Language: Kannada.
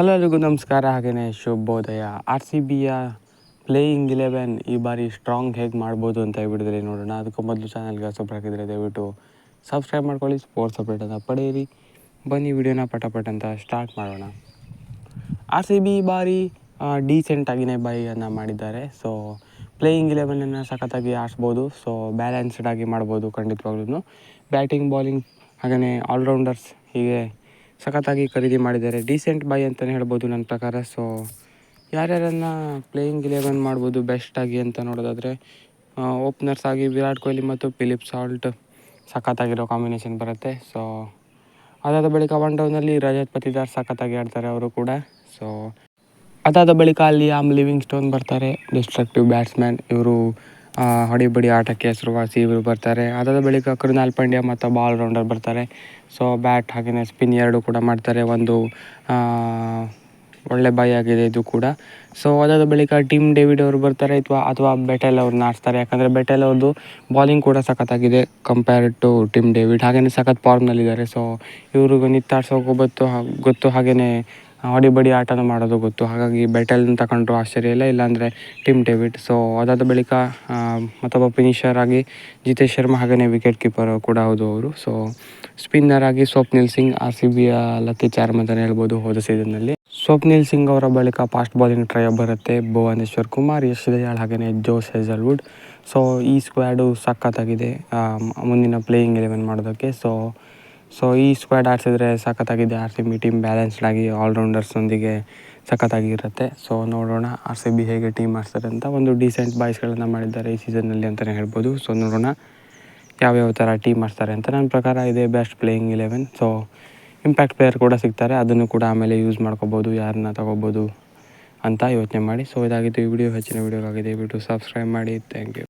ಹಲೋ ಎಲ್ರಿಗೂ ನಮಸ್ಕಾರ ಹಾಗೆಯೇ ಶುಭೋದಯ. ಆರ್ ಸಿ ಬಿಯ ಪ್ಲೇಯಿಂಗ್ ಇಲೆವೆನ್ ಈ ಬಾರಿ ಸ್ಟ್ರಾಂಗ್ ಹೇಗೆ ಮಾಡ್ಬೋದು ಅಂತ ವಿಡಿಯೋದಲ್ಲಿ ನೋಡೋಣ. ಅದಕ್ಕೂ ಮೊದಲು ಚಾನಲ್ಗೆ ಹೊಸಬ್ರು ಹಾಕಿದರೆ ದಯವಿಟ್ಟು ಸಬ್ಸ್ಕ್ರೈಬ್ ಮಾಡ್ಕೊಳ್ಳಿ ಸ್ಪೋರ್ಟ್ಸ್ ಅಪ್ಡೇಟನ್ನು ಪಡೆಯಿರಿ. ಬನ್ನಿ, ವಿಡಿಯೋನ ಪಟ ಅಂತ ಸ್ಟಾರ್ಟ್ ಮಾಡೋಣ. ಆರ್ ಸಿ ಬಿ ಈ ಬಾರಿ ಡೀಸೆಂಟಾಗಿನೇ ಬೈಯನ್ನು ಮಾಡಿದ್ದಾರೆ. ಸೊ ಪ್ಲೇಯಿಂಗ್ ಇಲೆವೆನನ್ನು ಸಖತ್ತಾಗಿ ಆಡಿಸ್ಬೋದು. ಸೊ ಬ್ಯಾಲೆನ್ಸ್ಡ್ ಆಗಿ ಮಾಡ್ಬೋದು ಖಂಡಿತವಾಗ್ಲೂ ಬ್ಯಾಟಿಂಗ್ ಬಾಲಿಂಗ್ ಹಾಗೆಯೇ ಆಲ್ರೌಂಡರ್ಸ್ ಹೀಗೆ ಸಖತ್ತಾಗಿ ಖರೀದಿ ಮಾಡಿದ್ದಾರೆ. ಡೀಸೆಂಟ್ ಬೈ ಅಂತಲೇ ಹೇಳ್ಬೋದು ನನ್ನ ಪ್ರಕಾರ. ಸೊ ಯಾರ್ಯಾರನ್ನು ಪ್ಲೇಯಿಂಗ್ ಇಲೆವೆನ್ ಮಾಡ್ಬೋದು ಬೆಸ್ಟಾಗಿ ಅಂತ ನೋಡೋದಾದರೆ ಓಪ್ನರ್ಸ್ ಆಗಿ ವಿರಾಟ್ ಕೊಹ್ಲಿ ಮತ್ತು ಫಿಲಿಪ್ ಸಾಲ್ಟ್ ಸಖತ್ತಾಗಿರೋ ಕಾಂಬಿನೇಷನ್ ಬರುತ್ತೆ. ಸೊ ಅದಾದ ಬಳಿಕ ಒನ್ ಡೌನಲ್ಲಿ ರಜತ್ ಪತಿದಾರ್ ಸಖತ್ತಾಗಿ ಆಡ್ತಾರೆ ಅವರು ಕೂಡ. ಸೊ ಅದಾದ ಬಳಿಕ ಅಲ್ಲಿ ಆಮ್ ಲಿವಿಂಗ್ ಸ್ಟೋನ್ ಬರ್ತಾರೆ ಡಿಸ್ಟ್ರಕ್ಟಿವ್ ಬ್ಯಾಟ್ಸ್ಮ್ಯಾನ್ ಇವರು ಹೊಡಿಬಡಿ ಆಟಕ್ಕೆ ಹೆಸರುವಾಸಿ ಇವರು ಬರ್ತಾರೆ. ಅದಾದ ಬಳಿಕ ಕೃನಾಲ್ ಪಾಂಡ್ಯ ಮತ್ತು ಬಾಲ್ ರೌಂಡರ್ ಬರ್ತಾರೆ. ಸೊ ಬ್ಯಾಟ್ ಹಾಗೆಯೇ ಸ್ಪಿನ್ ಎರಡು ಕೂಡ ಮಾಡ್ತಾರೆ. ಒಂದು ಒಳ್ಳೆ ಬಾಯಿ ಆಗಿದೆ ಇದು ಕೂಡ. ಸೊ ಅದಾದ ಬಳಿಕ ಟಿಮ್ ಡೇವಿಡ್ ಅವರು ಬರ್ತಾರೆ ಅಥವಾ ಅಥವಾ ಬೆಟೆಲ್ ಅವ್ರನ್ನ ಆಡಿಸ್ತಾರೆ. ಯಾಕಂದರೆ ಬೆಟೆಲ್ ಅವ್ರದ್ದು ಬಾಲಿಂಗ್ ಕೂಡ ಸಖತ್ತಾಗಿದೆ ಕಂಪೇರ್ ಟು ಟಿಮ್ ಡೇವಿಡ್ ಹಾಗೆಯೇ ಸಖತ್ ಫಾರ್ಮ್ನಲ್ಲಿದ್ದಾರೆ ಸೊ ಇವ್ರಿಗೆ ನಿತ್ತಾಡ್ಸೋಕೆ ಗೊತ್ತು ಗೊತ್ತು ಹಾಗೆಯೇ ಹೊಡಿಬಡಿ ಆಟನೂ ಮಾಡೋದು ಗೊತ್ತು. ಹಾಗಾಗಿ ಬೆಟೆಲ್ನ ತಗೊಂಡ್ರು ಆಶ್ಚರ್ಯ ಇಲ್ಲ, ಇಲ್ಲಾಂದರೆ ಟಿಮ್ ಡೇವಿಡ್ ಸೊ ಅದಾದ ಬಳಿಕ ಮತ್ತೊಬ್ಬ ಫಿನಿಷರ್ ಆಗಿ ಜಿತೇಶ್ ಶರ್ಮಾ ಹಾಗೆಯೇ ವಿಕೆಟ್ ಕೀಪರ್ ಕೂಡ ಹೌದು ಅವರು. ಸೊ ಸ್ಪಿನ್ನರ್ ಆಗಿ ಸ್ವಪ್ನಿಲ್ ಸಿಂಗ್ ಆರ್ ಸಿ ಬಿಯ ಲಕ್ಕಿ ಚಾರ್ಮ್ ಅಂತಲೇ ಹೇಳ್ಬೋದು ಹೋದ ಸೀಸನ್ನಲ್ಲಿ ಸ್ವಪ್ನಿಲ್ ಸಿಂಗ್ ಅವರ ಬಳಿಕ ಫಾಸ್ಟ್ ಬಾಲಿಂಗ್ ಟ್ರೈ ಬರುತ್ತೆ ಭುವನೇಶ್ವರ್ ಕುಮಾರ್, ಯಶ್ ದಯಾಳ್ ಹಾಗೆಯೇ ಜೋಸ್ ಹೆಜಲ್ವುಡ್. ಸೊ ಈ ಸ್ಕ್ವಾಡು ಸಖತ್ತಾಗಿದೆ. ಮುಂದಿನ ಪ್ಲೇಯಿಂಗ್ ಎಲೆವೆನ್ ಮಾಡೋದಕ್ಕೆ. ಸೊ ಸೊ ಈ ಸ್ಕ್ವಾಡ್ ಆಡಿಸಿದ್ರೆ ಸಖತ್ತಾಗಿದೆ. ಆರ್ ಸಿ ಬಿ ಟೀಮ್ ಬ್ಯಾಲೆನ್ಸ್ಡಾಗಿ ಆಲ್ರೌಂಡರ್ಸ್ನೊಂದಿಗೆ ಸಖತ್ತಾಗಿರುತ್ತೆ. ಸೊ ನೋಡೋಣ ಆರ್ ಸಿ ಬಿ ಹೇಗೆ ಟೀಮ್ ಆಡ್ಸ್ತಾರೆ ಅಂತ ಒಂದು ಡೀಸೆಂಟ್ ಬಾಯ್ಸ್ಗಳನ್ನು ಮಾಡಿದ್ದಾರೆ ಈ ಸೀಸನ್ನಲ್ಲಿ ಅಂತಲೇ ಹೇಳ್ಬೋದು. ಸೊ ನೋಡೋಣ ಯಾವ್ಯಾವ ಥರ ಟೀಮ್ ಆಡ್ತಾರೆ ಅಂತ. ನನ್ನ ಪ್ರಕಾರ ಇದೆ best playing eleven so impact player ಕೂಡ ಸಿಗ್ತಾರೆ. ಅದನ್ನು ಕೂಡ ಆಮೇಲೆ ಯೂಸ್ ಮಾಡ್ಕೋಬೋದು. ಯಾರನ್ನ ತಗೋಬೋದು ಅಂತ ಯೋಚನೆ ಮಾಡಿ. ಸೊ ಇದಾಗಿತ್ತು ಈ ವಿಡಿಯೋ ಹೆಚ್ಚಿನ ವಿಡಿಯೋಗಾಗಿದೆ ದಯವಿಟ್ಟು ಸಬ್ಸ್ಕ್ರೈಬ್ ಮಾಡಿ. Thank you